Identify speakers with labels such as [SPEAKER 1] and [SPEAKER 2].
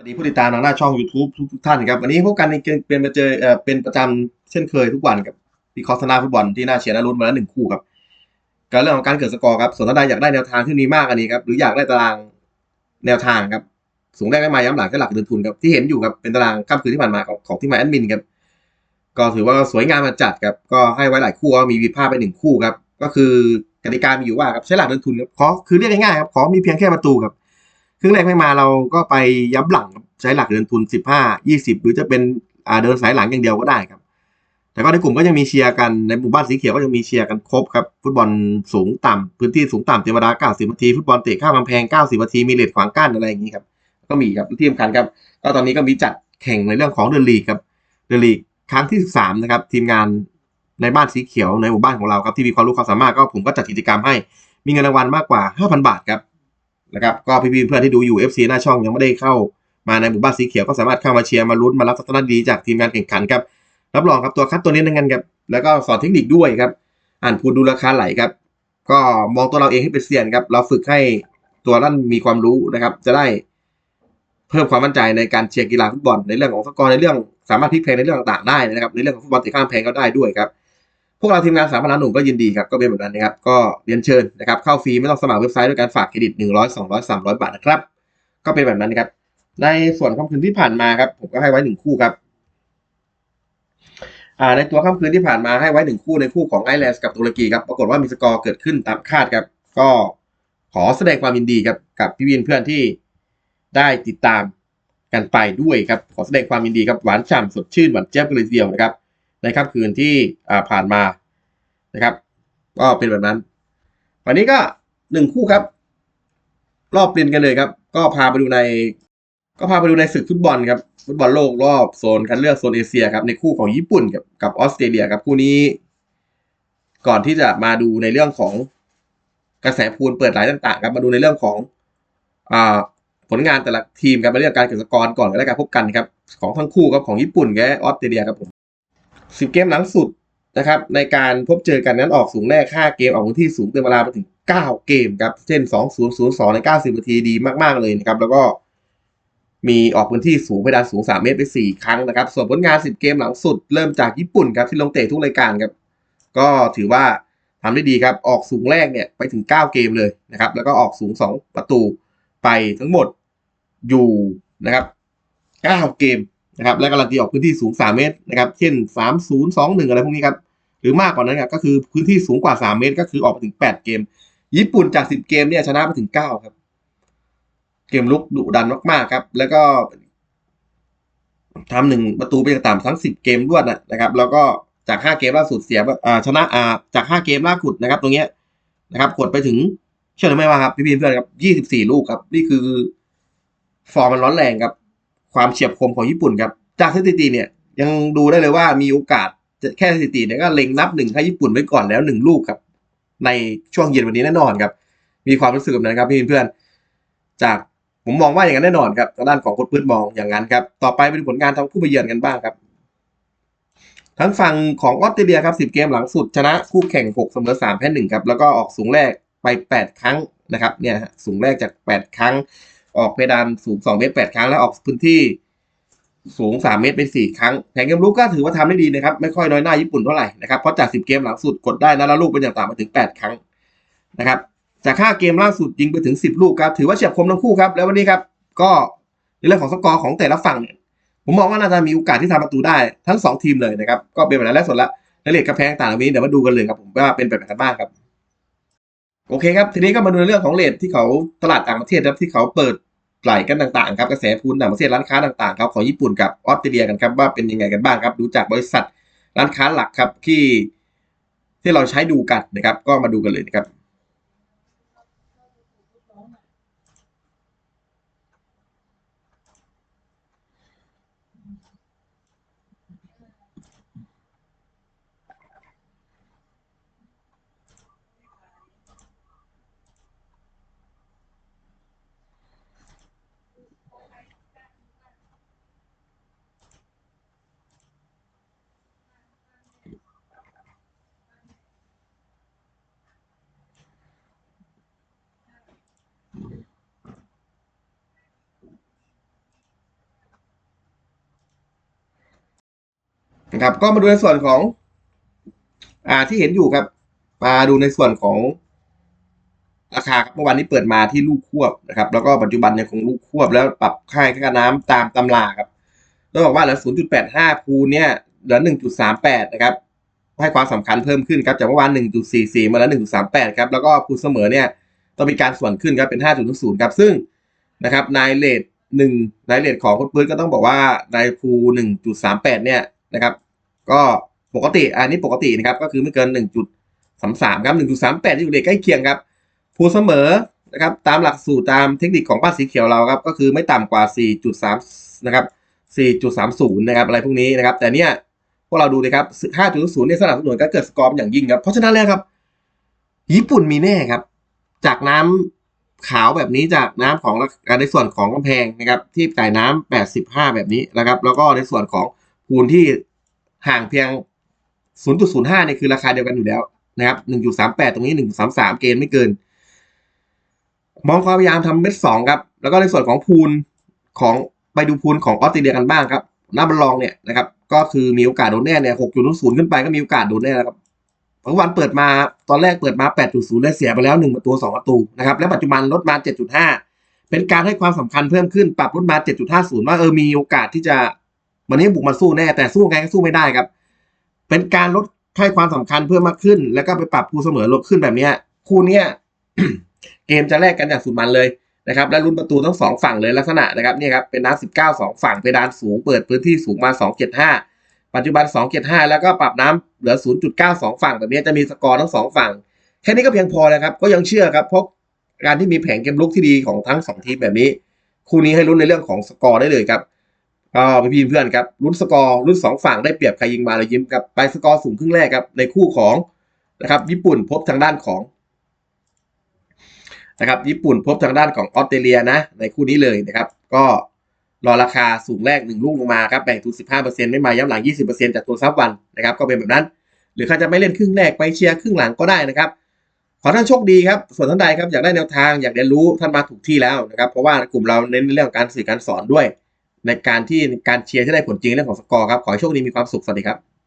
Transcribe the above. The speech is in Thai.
[SPEAKER 1] สวัสดีผู้ติดตามทางหน้าช่อง YouTube ทุกทุกท่านครับวันนี้พบกันในเป็นมาเจอเอ่อเป็นประจำเช่นเคยทุกวันกับพี่คอสนาฟุตบอลที่น่าเชียร์น่าลุ้นมาแล้วหนึ่งคู่ครับการเรื่องของการเกิดสกอร์ครับส่วนท่านใดอยากได้แนวทางที่มีมากอันนี้ครับหรืออยากได้ตารางแนวทางครับสูงแรกไม่มาย้ำหลังก็หลักเดินทุนครับที่เห็นอยู่ครับเป็นตารางค่ำคืนที่ผ่านมาของของที่มาแอดมินครับก็ถือว่าสวยงามมาจัดครับก็ให้ไว้หลายคู่ก็มีวิภาพไปหนึ่งคู่ครับก็คือกติกามีอยู่ว่าครับใช้หลักเดินทุนครับขอคือเรียกง่ายๆครับขอมีเพียงแค่ประตูครับ ครึ่งแรกไม่มาเราก็ไปย้ำหลังใช้หลักเดินทุน 15 20 หรือจะเป็นเดินสายหลังอย่างเดียวก็ได้ครับ แต่ก็ในกลุ่มก็ยังมีเชียร์กันในหมู่บ้านสีเขียวก็ยังมีเชียร์กันครบครับฟุตบอลสูงต่ำพื้นที่สูงต่ำเทวดา 90นาทีฟุตบอลเตะข้ามกำแพง 90นาทีมีเลทขวางกั้นอะไรอย่างนี้ครับก็มีครับที่สำคัญครับก็ตอนนี้ก็มีจัดแข่งในเรื่องของเดลีกครับเดลีกครั้งที่ 13 นะครับ ทีมงานในบ้านสีเขียวในหมู่บ้านของเราครับที่มีความรู้ความสามารถก็ผมก็จัดกิจกรรมให้มีเงินรางวัลมากกว่า 5,000 บาทครับ นะครับก็พี่ๆเพื่อนที่ดูอยู่ FC หน้าช่องยังไม่ได้เข้ามาในหมู่บ้านสีเขียวก็สามารถเข้ามาเชียร์มาลุ้นมารับทัศนคติดีจากทีมงานแข่งขันครับรับรองครับตัวคัดตัวนี้นั่นกันครับแล้วก็สอนเทคนิคด้วยครับ อ่านพูดดูราคาไหลครับ ก็มองตัวเราเองให้เป็นเซียนครับ เราฝึกให้ตัวนั้นมีความรู้นะครับ จะได้เพิ่มความมั่นใจในการเชียร์กีฬาฟุตบอลในเรื่องของสกอร์ในเรื่องสามารถพลิกแพลงในเรื่องต่างๆได้นะครับในเรื่องของฟุตบอลตีข้ามแพงก็ได้ด้วยครับ พวกเราทีมงานสามพันล้านหนุ่มก็ยินดีครับก็เป็นแบบนั้นนะครับก็เรียนเชิญนะครับเข้าฟรีไม่ต้องสมัครเว็บไซต์ด้วยการฝากเครดิต 100 200 300 บาทนะครับ ก็เป็นแบบนั้นนะครับในส่วนค่ำคืนที่ผ่านมาครับผมก็ให้ไว้หนึ่งคู่ครับอ่าในตัวค่ำคืนที่ผ่านมาให้ไว้หนึ่งคู่ในคู่ของไอร์แลนด์กับตุรกีครับปรากฏว่ามีสกอร์เกิดขึ้นตามคาดครับ ก็ขอแสดงความยินดีครับกับพี่วินเพื่อนที่ได้ติดตามกันไปด้วยครับขอแสดงความยินดีครับหวานฉ่ำสดชื่นหวานเจี๊ยบกันเลยทีเดียวนะครับ ในค่ำคืนที่ผ่านมานะครับ ก็เป็นแบบนั้นวันนี้ก็หนึ่งคู่ครับ รอบเปลี่ยนกันเลยครับ ก็พาไปดูใน ก็พาไปดูในศึกฟุตบอลครับฟุตบอลโลกรอบโซนคัดเลือกโซนเอเชียครับในคู่ของญี่ปุ่นกับกับออสเตรเลียครับคู่นี้ ก่อนที่จะมาดูในเรื่องของกระแสพูลเปิดหลายต่างๆครับมาดูในเรื่องของอ่าผลงานแต่ละทีมครับมาเรื่องการเกิดสกอร์ก่อนและการพบกันครับ ของทั้งคู่ครับของญี่ปุ่นและออสเตรเลียครับผม สิบเกมหลังสุดนะครับในการพบเจอกันนั้นออกสูงแรก5เกมออกพื้นที่สูงเต็มเวลาไปถึง 9 เกมครับ เช่น 2 0 0 2 ใน 90 นาทีดีมาก ๆ เลยนะครับ แล้วก็มีออกพื้นที่สูงเพดานสูง 3 เมตรไป 4 ครั้งนะครับ ส่วนผลงาน 10 เกมหลังสุดเริ่มจากญี่ปุ่นครับที่ลงเตะทุกรายการครับ ก็ถือว่าทำได้ดีครับ ออกสูงแรกเนี่ยไปถึง 9 เกมเลยนะครับ แล้วก็ออกสูง 2 ประตูไปทั้งหมดอยู่นะครับ 9 เกม นะครับและการันตีออกพื้นที่สูง 3 เมตรนะครับเช่น 3 0 2 1 อะไรพวกนี้ครับหรือมากกว่านั้นครับก็คือพื้นที่สูงกว่า 3 เมตร ก็คือออกไปถึง 8 เกม ญี่ปุ่นจาก 10 เกมเนี่ยชนะไปถึง 9 ครับ เกมลุกดุดันมากๆครับ แล้วก็ทำหนึ่งประตูไปต่ำทั้ง 10 เกมรวดนะครับ แล้วก็จาก 5 เกมล่าสุดเสียชนะาจาก 5 เกมล่าสุดนะครับ ตรงเนี้ยนะครับกดไปถึงเชื่อหรือไม่ว่าครับพี่ๆเพื่อนครับ 24 ลูกครับ นี่คือ ฟอร์มมันร้อนแรงครับ ความเฉียบคมของญี่ปุ่นครับ จากสถิติเนี่ยยังดูได้เลยว่ามีโอกาสแค่สถิติเนี่ยก็เล็งนับหนึ่งให้ญี่ปุ่นไว้ก่อนแล้วหนึ่งลูกครับ ในช่วงเย็นวันนี้แน่นอนครับ มีความรู้สึกแบบนั้นครับพี่เพื่อน จากผมมองว่าอย่างนั้นแน่นอนครับด้านของคนพื้นมองอย่างนั้นครับ ต่อไปเป็นผลงานทางผู้ไปเยือนกันบ้างครับ ทั้งฝั่งของออสเตรเลียครับ 10 เกมหลังสุดชนะคู่แข่ง 6 เสมอ 3 แพ้ 1 ครับ แล้วก็ออกสูงแรกไป 8 ครั้งนะครับ เนี่ยสูงแรกจาก 8 ครั้ง ออกเพดานสูง2เมตร8ครั้งแล้วออกพื้นที่สูง 3 เมตรเป็น4ครั้งแผงเกมลุกก็ถือว่าทำได้ดีนะครับ ไม่ค่อยน้อยหน้าญี่ปุ่นเท่าไหร่นะครับเพราะจาก 10 เกมหลังสุดกดได้นะแล้วลูกเป็นอย่างต่ำมาถึง 8 ครั้งนะครับจาก5เกมล่าสุดยิงไปถึง 10 ลูกครับถือว่าเฉียบคมทั้งคู่ครับแล้ววันนี้ครับก็ในเรื่องของสกอร์ของแต่ละฝั่งเนี่ยผมมองว่าน่าจะมีโอกาสที่ทำประตูได้ทั้ง 2 ทีมเลยนะครับก็เป็นแบบนั้นแล้วส่วนละในเลทกระแพงต่างๆนี้เดี๋ยวมาดูกันเลยครับผมว่าเป็นแบบไหนกันบ้างครับโอเคครับทีนี้ก็มาดูในเรื่องของเลทที่เขาตลาดต่างประเทศครับที่เขาเปิด ไหลกันต่างๆครับกระแสพูนต่างประเทศร้านค้าต่างๆครับของญี่ปุ่นกับออสเตรเลียกันครับว่าเป็นยังไงกันบ้างครับ ดูจากบริษัทร้านค้าหลักครับที่ที่เราใช้ดูกันนะครับ ก็มาดูกันเลยนะครับ นะครับ ก็มาดูในส่วนของ อ่าที่เห็นอยู่ครับ มาดูในส่วนของราคาครับเมื่อวานนี้เปิดมาที่ลูกควบนะครับ แล้วก็ปัจจุบันยังคงลูกควบแล้วปรับค่าค่าน้ำตามตำราครับต้องบอกว่าเหลือ 0.85 พูเนี่ยเหลือ 1.38 นะครับให้ความสำคัญเพิ่มขึ้นครับจากเมื่อวาน 1.44 มาแล้ว 1.38 ครับแล้วก็พูเสมอเนี่ยต้องมีการส่วนขึ้นครับเป็น 5.0ครับซึ่งนะครับนายเลทหนึ่งนายเลทของคุณปื้นก็ต้องบอกว่านายพูล1.38 เนี่ย นะครับ ก็ปกติอันนี้ปกตินะครับก็คือไม่เกิน 1.33 ครับ 1.38 อยู่เลทใกล้เคียงครับพูลเสมอนะครับตามหลักสูตรตามเทคนิคของป้านสีเขียวเราครับก็คือไม่ต่ำกว่า 4.3 นะครับ 4.30 นะครับอะไรพวกนี้นะครับ แต่เนี่ยพวกเราดูเลยครับ 5.0 เนี่ยสนับสนุนการเกิดสกอร์อย่างยิ่งครับ เพราะฉะนั้นแล้วครับ ญี่ปุ่นมีแน่ครับ จากน้ำขาวแบบนี้จากน้ำของในส่วนของกำแพงนะครับ ที่จ่ายน้ำ85 แบบนี้นะครับ แล้วก็ในส่วนของ พูลที่ห่างเพียง 0.05เนี่ยคือราคาเดียวกันอยู่แล้วนะครับ 1.38 ตรงนี้ 1.33 เกณฑ์ไม่เกิน มองความพยายามทำเม็ดสองครับ แล้วก็ในส่วนของพูลของไปดูพูลของออสเตรเลียกันบ้างครับหน้าบอลลองเนี่ยนะครับ ก็คือมีโอกาสโดนแน่เนี่ย6.0ขึ้นไปก็มีโอกาสโดนแน่แล้วครับเมื่อวันเปิดมาตอนแรกเปิดมา 8.0ได้เสียไปแล้ว 1 ประตู 2 ประตูนะครับ และปัจจุบันลดมา 7.5 เป็นการให้ความสำคัญเพิ่มขึ้น ปรับลดมา 7.50 ว่าเออมีโอกาสที่จะ วันนี้บุกมาสู้แน่แต่สู้ไงก็สู้ไม่ได้ครับ เป็นการลดให้ความสำคัญเพิ่มมากขึ้น แล้วก็ไปปรับคู่เสมอลดขึ้นแบบนี้คู่เนี้ยเกมจะแลกกันอย่างสุดมันเลยนะครับ และลุ้นประตูทั้งสองฝั่งเลยลักษณะนะครับนี่ครับเป็นน้ำสิบเก้าสองฝั่งเพดานสูงเปิดพื้นที่สูงมาสองเจ็ดห้าปัจจุบันสองเจ็ดห้าแล้วก็ปรับน้ำเหลือศูนย์จุดเก้าสองฝั่งแบบนี้จะมีสกอร์ทั้งสองฝั่งแค่นี้ก็เพียงพอแล้วครับ ก็ยังเชื่อครับเพราะการที่มีแผงเกมลุกที่ดีของทั้งสองทีมแบบนี้ คู่นี้ให้ลุ้นในเรื่องของสกอร์ได้เลยครับ ก็พี่เพื่อนครับลุ้นสกอร์ลุ้นสองฝั่งได้เปรียบใครยิงมาเลยยิ้มครับไปสกอร์สูงครึ่งแรกครับในคู่ของนะครับ ญี่ปุ่นพบทางด้านของนะครับญี่ปุ่นพบทางด้านของออสเตรเลียนะ ในคู่นี้เลยนะครับ ก็รอราคาสูงแรก 1 ลูกลงมาครับแบ่งทุน 15%ไม่มาย้ำหลัง 20%จากตัวซับวันนะครับ ก็เป็นแบบนั้น หรือใครจะไม่เล่นครึ่งแรกไปเชียร์ครึ่งหลังก็ได้นะครับ ขอท่านโชคดีครับ ส่วนท่านใดครับอยากได้แนวทางอยากเรียนรู้ท่านมาถูกที่แล้วนะครับ เพราะว่ากลุ่มเราเน้นเรื่องการสื่อการสอนด้วย ในการที่การเชียร์ที่ได้ผลจริงเรื่องของสกอร์ครับ ขอให้โชคดีมีความสุข สวัสดีครับ